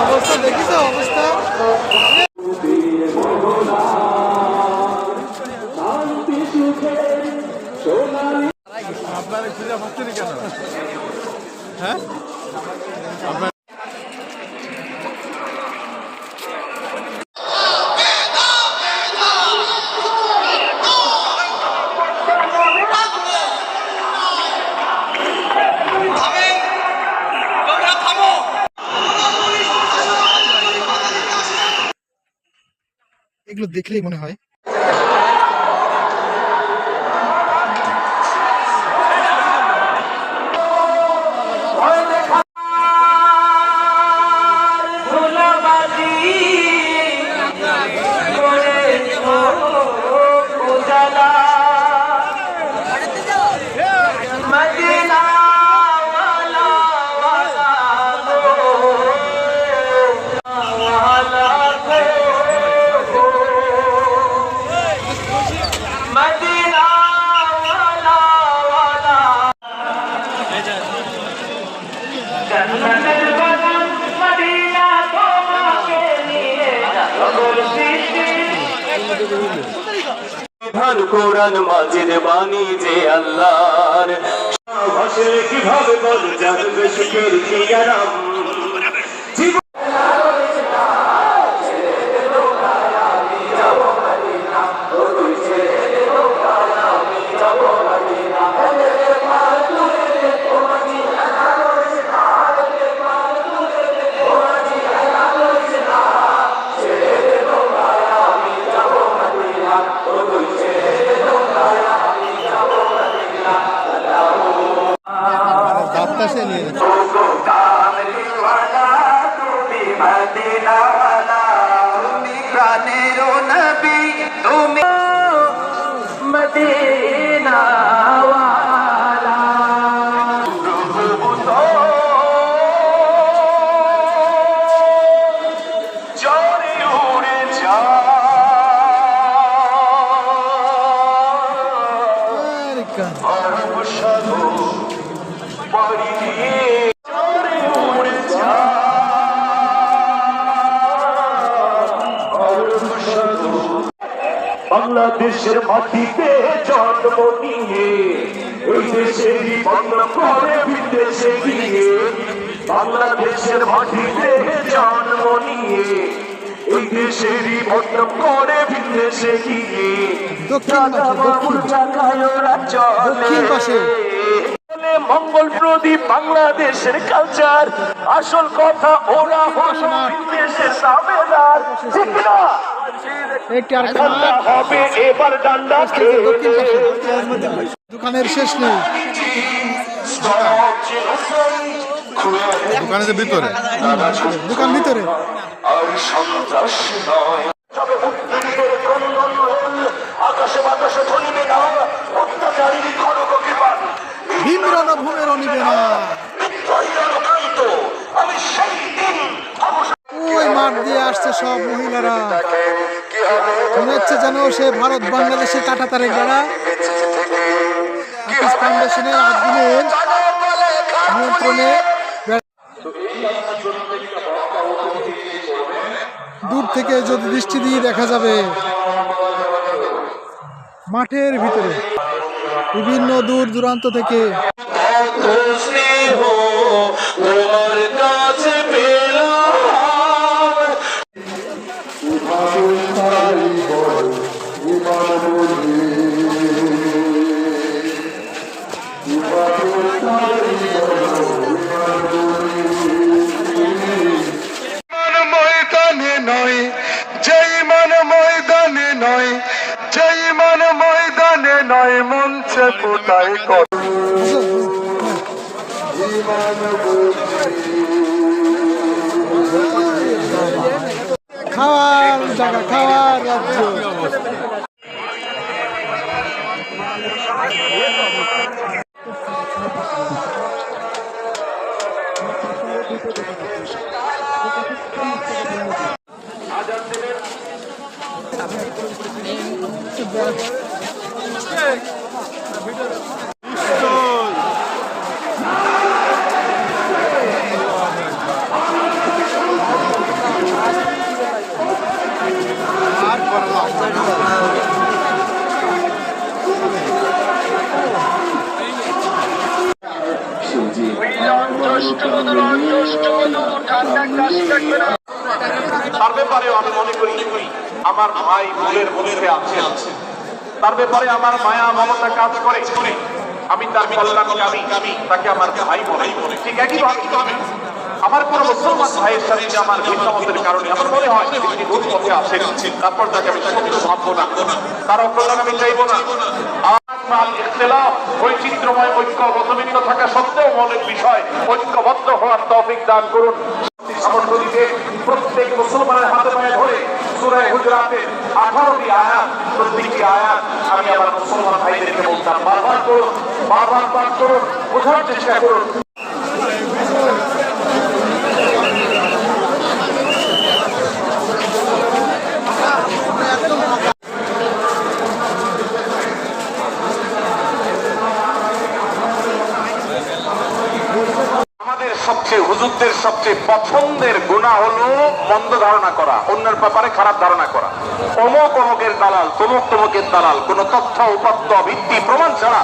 অবস্থা দেখিস অবস্থা? আপনারা কেন হ্যাঁ? এগুলো দেখলেই মনে হয়। বিধান কোরআন মাজিদ বাণী যে আল্লাহর। কীভাবে বল জানবে সুখের কি বাতাসে প্রাণের নবী তুমি মদিনাওয়ালা বাংলাদেশের মাটিতে জন্ম নিয়ে ওই দেশেরই বদনাম করে বিদেশে গিয়ে বাংলাদেশের মাটিতে জন্ম নিয়ে ওই দেশেরই বদনাম করে বিদেশে গিয়ে দক্ষিণ পাশে। বলে মঙ্গল প্রদীপ বাংলাদেশের কালচার আসল কথা ওরা হলো বিদেশের দাবেদার ঠিক না? দোকানের শেষ নেই। দোকানের ভিতরে। দোকান ভিতরে। আকাশে বাতাসে না খড়গ ভীমরণ ভূমের নিবে না দিয়ে আসছে সব মহিলারা। মনে হচ্ছে যেন সে ভারত বাংলাদেশের কাটাতারের দ্বারা আকিস ফাউন্ডেশনের আদিনের নিয়ন্ত্রণে দূর থেকে যদি দৃষ্টি দিয়ে দেখা যাবে, মাঠের ভিতরে বিভিন্ন দূর দূরান্ত থেকে। কোথায় কত খাওয়ার জায়গা খাওয়ার রাজ্য তার আমি মনে করি, আমার ভাই ভুলের মধ্যে আছে। তার ব্যাপারে আমার মায়া মমতা কাজ করে। আমি তার তাকে আমার ভাই মনে ঠিক একই ভাবে আমার কোন মুসলমান ভাইয়ের সাথে আমার ভিন্নমতের কারণে আমার মনে হয় তিনি তারপর তাকে আমি সত্য ভাববো না। তার অকল্যাণ আমি চাইব না। বৈচিত্র্যময় ঐক্য মতভিন্ন থাকা সত্ত্বেও অনেক বিষয়, ঐক্যবদ্ধ হওয়ার তৌফিক দান করুন। প্রত্যেক মুসলমানের হাতে পায়ে ধরে সুরায় হুজরাতের আঠারোটি আয়াত, প্রত্যেকটি আমি আমার মুসলমান ভাইদেরকে বলতাম, বারবার করুন বারবার পাঠ করুন, বোঝার চেষ্টা করুন। সবচেয়ে হুজুরদের সবচেয়ে পছন্দের গুণা হলো মন্দ ধারণা করা, অন্যের ব্যাপারে খারাপ ধারণা করা। অমুক অমুকের দালাল, তমুক তমুকের দালাল, কোন তথ্য উপাত্ত ভিত্তি, প্রমাণ ছাড়া